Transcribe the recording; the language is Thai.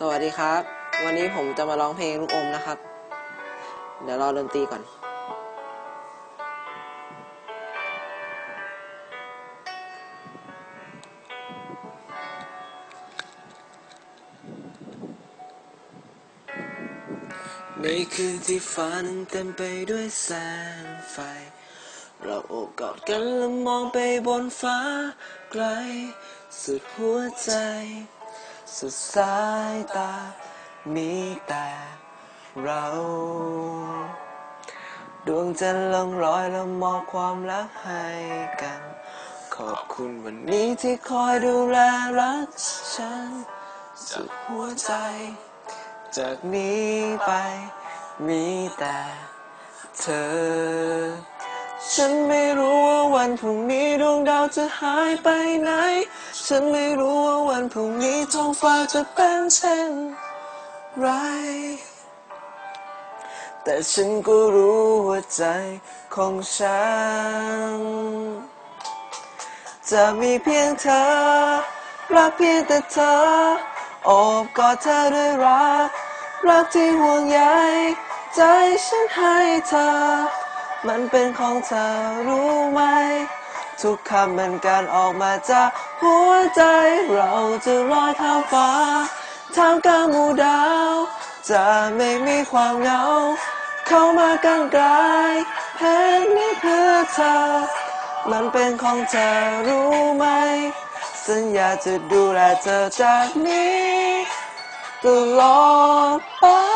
สวัสดีครับ วันนี้ผมจะมาร้องเพลงลูกอมนะครับ เดี๋ยวรอดนตรีก่อน ในคืนที่ฟ้านั้นเต็มไปด้วยแสงไฟ เราโอบกอดกันและมองไปบนฟ้าไกล สุดหัวใจ สุดสายตา มีแต่เรา ดวงจันทร์ลงรอยแล้วมอบความรักให้กัน ขอบคุณวันนี้ที่คอยดูแลรักฉัน สุดหัวใจ จากนี้ไป มีแต่เธอ ฉันไม่รู้ว่าวันพรุ่งนี้ดวงดาวจะหายไปไหน ฉันไม่รู้ว่าวันพรุ่งนี้ท้องฟ้าจะเป็นเช่นไร แต่ฉันก็รู้ว่าใจของฉัน จะมีเพียงเธอ รักเพียงแต่เธอโอบกอดเธอด้วยรัก รักที่ห่วงใยใจฉันให้เธอ มันเป็นของเธอรู้ไหม ทุกคำมันการออกมาจากหัวใจ เราจะลอยข้ามฟ้าทามกลางหมู่ดาว จะไม่มีความเหงา เข้ามากันไกลเพลงนี้เพื่อเธอ มันเป็นของเธอรู้ไหม สัญญาจะดูแลเธอจากนี้ตลอดไป